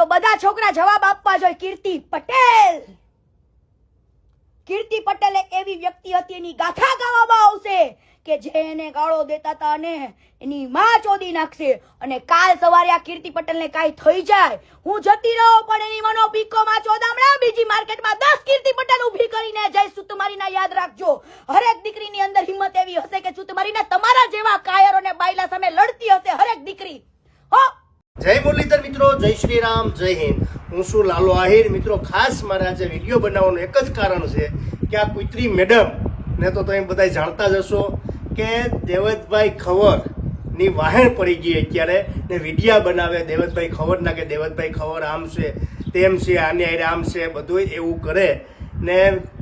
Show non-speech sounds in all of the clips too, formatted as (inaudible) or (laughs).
તો બધા છોકરા જવાબ આપવા જોઈએ. કીર્તિ પટેલ. કીર્તિ પટેલ એક એવી વ્યક્તિ હતી, એની ગાથા ગાવામાં આવશે કે જે એને ગાળો દેતા હતા અને એની માં ચોદી નાખશે. અને કાલ સવારે આ કીર્તિ પટેલને કાંઈ થઈ જાય. હું જતી રહું, પણ એની મનો પીકો માં ચોદામણા બીજી માર્કેટમાં દસ કીર્તિ પટેલ ઊભી કરીને જઈશું તમારી ના યાદ રાખજો. હરેક દીકરીની અંદર હિંમત એવી હશે કે તમારીને તમારા જેવા કાયરો ને બાયલા સામે લડતી હશે. હરેક દીકરી. હો! જય મુરલીધર મિત્રો, જય શ્રી રામ જય હિન્દ. હું શું લાલો આહિર. મિત્રો, ખાસ મારે આજે વીડિયો બનાવવાનું એક જ કારણ છે કે આ કુતરી મેડમ, ને તો તમે બધા જાણતા જ હશો કે દેવતભાઈ ખવરની વાહેણ પડી ગઈ અત્યારે, ને વિડીયા બનાવે દેવતભાઈ ખવરના કે દેવતભાઈ ખવર આમ છે, તેમ છે, આને આરે આમ છે બધું એવું કરે. ને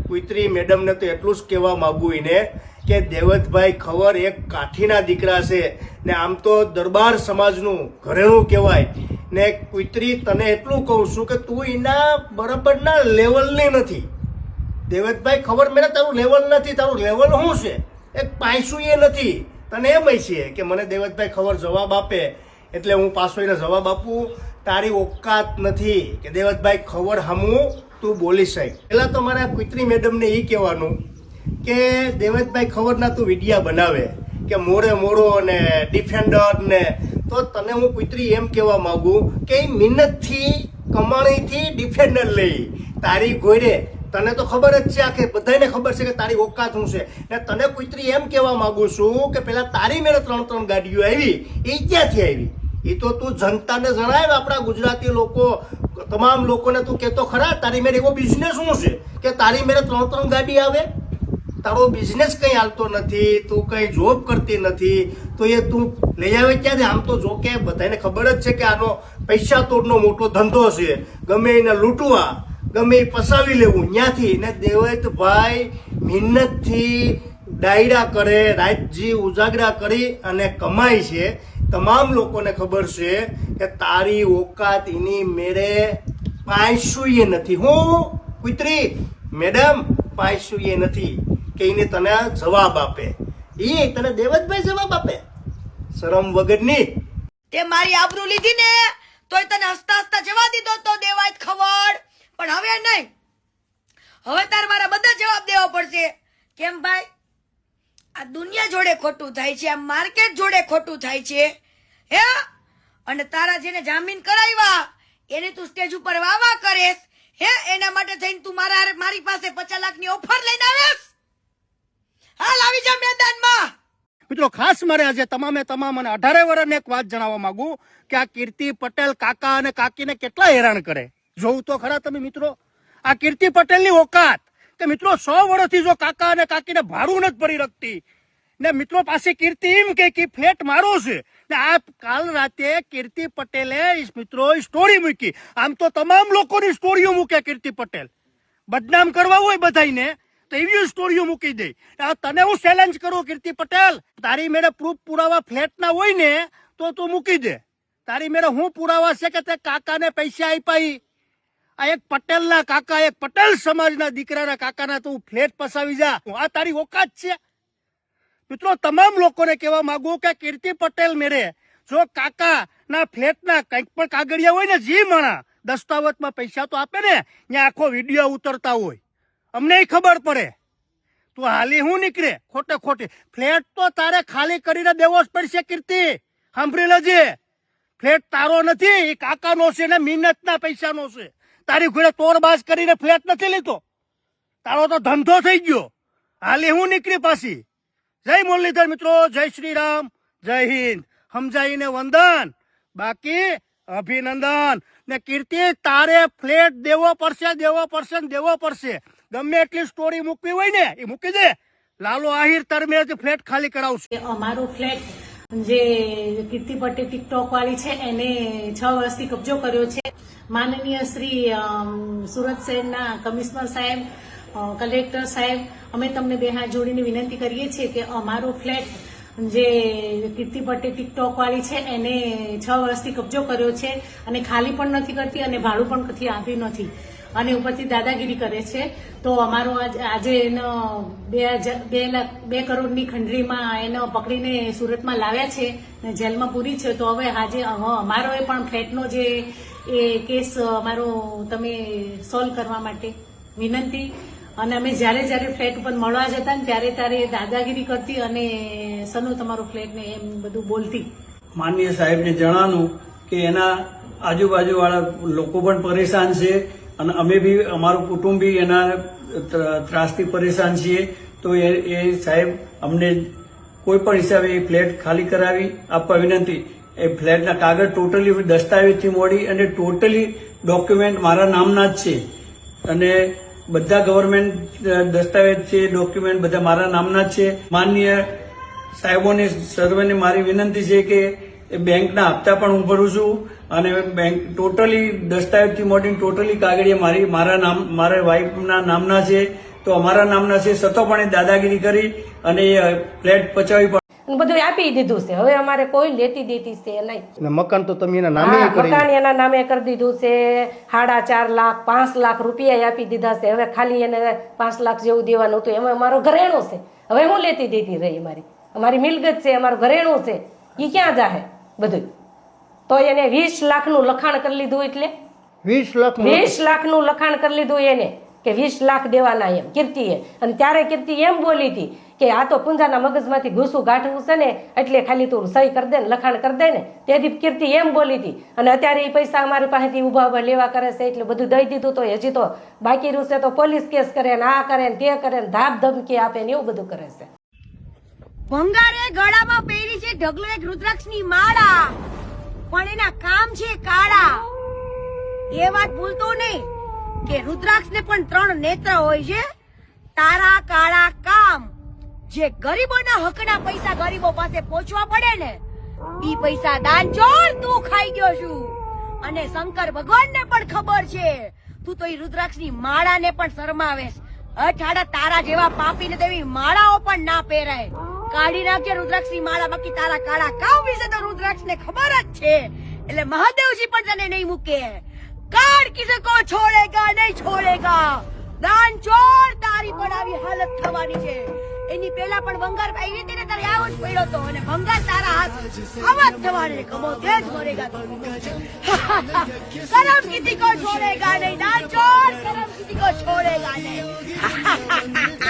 કુતરી મેડમને તો એટલું જ કહેવા માગું એને કે દેવતભાઈ ખવર એક કાઠીના દીકરા છે. ને આમ તો દરબાર સમાજનું ઘરેણું કહેવાય. ને કુતરી તને એટલું કહું છું કે તું એના બરાબરના લેવલની નથી. દેવતભાઈ, ખબર મેરે તારું લેવલ નથી, તારું લેવલ શું છે? એક પાયસું એ નથી. તને એમ છે કે મને દેવતભાઈ ખબર જવાબ આપે, એટલે હું પાછો એને જવાબ આપું, તારી ઓકાત નથી કે દેવતભાઈ ખબર હમું, તું બોલી શક પહેલાં તો મારે કુતરી મેડમને એ કહેવાનું કે દેવતભાઈ ખબરના તું વિડિયા બનાવે, કે મોડે મોડો અને ડિફેન્ડર ને તો તને હું કુતરી એમ કહેવા માંગુ કે મહેનતથી, કમાણીથી ડિફેન્ડર લઈ. તારી ગોયરે, તને તો ખબર જ છે આખે બધાને ખબર છે કે તારી ઓકાત શું છે. ને તને કુતરી એમ કહેવા માંગુ છું કે પેલા તારી મેળે ત્રણ ત્રણ ગાડીઓ આવી એ ક્યાંથી આવી? એ તો તું જનતાને જણાય આપણા ગુજરાતી લોકો, તમામ લોકોને તું કહેતો ખરા, તારી મેરે એવો બિઝનેસ શું છે? કે તારી મેરે ત્રણ ત્રણ ગાડી આવે? તારો બિઝનેસ કંઈ હાલતો નથી, તું કંઈ જોબ કરતી નથી, તો એ તું લઈ આવે ક્યાંથી? આમ તો જો કે બધાને ખબર જ છે કે આનો પૈસા તોડનો મોટો ધંધો છે. ગમે એને લૂંટવા, ગમે એ પસાવી લેવું ત્યાંથી ને દેવતભાઈ મહેનતથી ડાયરા કરે રાજજી ઉજાગરા કરી અને કમાય છે. તમામ લોકોને ખબર છે કે તારી ઓકાત એની મેરે પાયસુએ નથી. હું કુતરી મેડમ પાયસુએ નથી કે એને તને જવાબ આપે. એ તને દેવતભાઈ જવાબ આપે. શરમ વગરની તે મારી આબરૂ લીધી ને, તોય તને હસતા હસતા જવા દીધો તો દેવાય ખવડ. પણ હવે નહીં. હવે તાર મારા બધા જવાબ દેવા પડશે. કેમ ભાઈ? આ દુનિયા જોડે ખોટું થાય છે, આ માર્કેટ જોડે ખોટું થાય છે. હે? અને તારા જેને જામીન કરાવ્યા, એને તું સ્ટેજ ઉપર વાવા કરેસ હે? એના માટે થઈને તું મારા, મારી પાસે પચાસ લાખની ઓફર લઈને આવેસ હાલ આવી જા મેદાનમાં મિત્રો ખાસ મારે આજે તમામે તમામ અને અઢારે વર્ષને એક વાત જણાવવા માંગુ કે આ કીર્તિ પટેલ કાકા અને કાકીને કેટલા હેરાન કરે. જોવું તો ખરા તમે મિત્રો? આ કીર્તિ પટેલની ઓકાત કે મિત્રો સો વર્ષથી જો કાકા અને કાકીને ભાડું નથી ભરી શકતી ને મિત્રો પાસે કીર્તિ એમ કે ફેટ મારો છે. ને આ કાલ રાતે કીર્તિ પટેલે મિત્રો સ્ટોરી મૂકી. આમ તો તમામ લોકોની સ્ટોરીઓ મૂકે કીર્તિ પટેલ. બદનામ કરવા હોય બધાને તો એવી સ્ટોરીઓ મૂકી દે. આ તને હું ચેલેન્જ કરું, કીર્તિ પટેલ? તારી મેળે પ્રૂફ પુરાવા ફ્લેટના હોય ને, તો તું મૂકી દે. તારી મેળે હું પુરાવા છે કે તે કાકાને પૈસા આપ્યા? આ એક પટેલના કાકા, એક પટેલ સમાજના દીકરાના કાકાના તું ફ્લેટ પસાવી જા. આ તારી ઓકાત છે. મિત્રો, તમામ લોકોને કહેવા માંગુ કે કીર્તિ પટેલ મેરે જો કાકા ના ફ્લેટના કંઈક પણ કાગળિયા હોય ને, જી માણા દસ્તાવેજમાં પૈસા તો આપે ને, ત્યાં આખો વીડિયો ઉતરતા હોય. અમને ખબર પડે. તું હાલી હું નીકળે? ખોટે ખોટી. ફ્લેટ તો તારે ખાલી કરીને દેવો જ પડશે, કીર્તિ. સાંભળી લેજે. ફ્લેટ તારો નથી, એ કાકાનો છે ને મિનતના પૈસાનો છે. તારી ઘોડે તોડબાજ કરીને ફ્લેટ નથી લીધો. તારો તો ધંધો થઈ ગયો. હાલી હું નીકળી પાછી. જય મુરલીધર મિત્રો, જય શ્રી રામ જય હિન્દ. સમજાઈને વંદન. બાકી અભિનંદન. ને કીર્તિ, તારે ફ્લેટ દેવો પડશે દેવો પડશે દેવો પડશે. ગમે એટલી સ્ટોરી મૂકવી હોય ને, એ મૂકી દે. લાલો આહિર, તરમે ફ્લેટ ખાલી કરાવશે. અમારો ફ્લેટ જે કીર્તિ પટેલ ટિકટોક વાળી છે, એને છ વર્ષથી કબજો કર્યો છે. માનનીય શ્રી સુરત શહેરના કમિશનર સાહેબ કલેક્ટર સાહેબ, અમે તમને બે હાથ જોડીને વિનંતી કરીએ છીએ કે અમારો ફ્લેટ જે કીર્તિ પટેલ ટિકટોક વાળી છે, એને છ વર્ષથી કબજો કર્યો છે અને ખાલી પણ નથી કરતી અને ભાડું પણ કથી આપ્યું નથી. અને ઉપરથી દાદાગીરી કરે છે. તો અમારો આજ- એનો બે બે બે કરોડની ખંડરીમાં એનો પકડીને સુરતમાં લાવ્યા છે ને જેલમાં પૂરી છે, તો હવે આજે અમારો એ પણ ફ્લેટનો જે એ કેસ અમારો તમે સોલ્વ કરવા માટે વિનંતી. અને અમે જ્યારે જ્યારે ફ્લેટ ઉપર મળવા જતા ને ત્યારે ત્યારે દાદાગીરી કરતી અને સનુ તમારો ફ્લેટ ને એમ બધું બોલતી. માનનીય સાહેબને જણાવવાનું કે એના આજુબાજુવાળા લોકો પણ પરેશાન છે અને અમે બી અમારું કુટુંબ બી એના ત્રાસથી પરેશાન છીએ. તો એ એ સાહેબ અમને કોઈ પણ હિસાબે એ ફ્લેટ ખાલી કરાવી આપવા વિનંતી. એ ફ્લેટના કાગળ ટોટલી દસ્તાવેજથી મોડી અને ટોટલી ડોક્યુમેન્ટ મારા નામના જ છે. અને બધા ગવર્મેન્ટ દસ્તાવેજ છે ડોક્યુમેન્ટ બધા મારા નામના જ છે. માનનીય સાહેબોને, સર્વેને મારી વિનંતી છે કે એ બેંકના હપ્તા પણ હું ભરું છું અને બેંક ટોટલી દસ્તાવેજથી મોટી ટોટલી કાગળિયા મારી, મારા નામ, મારા વાઈફના નામના છે. તો અમારા નામના છે. છતાં દાદાગીરી કરી અને એ ફ્લેટ પચાવી અને બધું આપી દીધું છે. હવે અમારે કોઈ લેતી દેતી છે નહીં. ને મકાન તો તમે એના નામે હા, કરી મકાન એના નામે કરી દીધું છે. સાડા ચાર લાખ પાંચ લાખ રૂપિયા આપી દીધા છે. હવે ખાલી એને પાંચ લાખ જેવું દેવાનું હતું. એમાં અમારો ઘરેણું છે. હવે હું લેતી દેતી રહી અમારી અમારી મિલકત છે અમારું ઘરેણું છે. એ ક્યાં જાહે બધું? તો એને વીસ લાખનું લખાણ કરી લીધું એટલે? વીસ લાખ વીસ લાખનું લખાણ કરી લીધું એને કે વીસ લાખ દેવાના એમ કીર્તિએ. અને ત્યારે કીર્તિ એમ બોલી હતી કે આ તો પુંજાના મગજમાંથી ઘૂસું ગાંઠવું છે ને, એટલે ખાલી તું સહી કરી દે ને, લખાણ કરી દે ને. તેથી કીર્તિ એમ બોલી હતી અને અત્યારે એ પૈસા અમારી પાસેથી ઊભા ઊભા લેવા કરે છે, એટલે બધું દઈ દીધું તો હજી તો બાકી રહ્યું તો પોલીસ કેસ કરે ને, આ કરે ને, તે કરે ને ધાપ ધમકી આપે ને, એવું બધું કરે છે. ભંગારે ગળામાં પહેરી છે ઢગલો એક રુદ્રાક્ષની માળા. પણ એના કામ છે કાળા. એ વાત ભૂલતો નહીં કે રુદ્રાક્ષને પણ ત્રણ નેત્ર હોય છે. તારા કાળા કામ. જે ગરીબોના હકના પૈસા ગરીબો પાસે પહોંચવા પડે ને, ઈ પૈસા દાન તું ખાઈ ગયો છું. અને શંકર ભગવાનને પણ ખબર છે, તું તો ઈ રુદ્રાક્ષની માળાને પણ શરમાવેશ. અઠાડા તારા જેવા પાપીને તેવી માળાઓ પણ ના પહેરાય. કાઢી નાખજે રુદ્રાક્ષની માળા, બાકી તારા કાળા કાવ વિશે તો રુદ્રાક્ષને ખબર જ છે. એટલે મહાદેવજી પણ તને નહીં મૂકે. કાળ કિસે કો, છોડેગા, નહીં છોડેગા. દાન ચોર તારી પણ આવી હાલત થવાની છે. એની પેલા પણ ભંગાર આવી હતી ને તારે આવો જ પડ્યો હતો અને ભંગાર તારા હાથ આવા જ થવાને કમો તે જ મરેગા. (laughs) કરમ કિસી કો છોડેગા નહીં ના ચોર કરમ કિસી કો છોડેગા નહીં (laughs)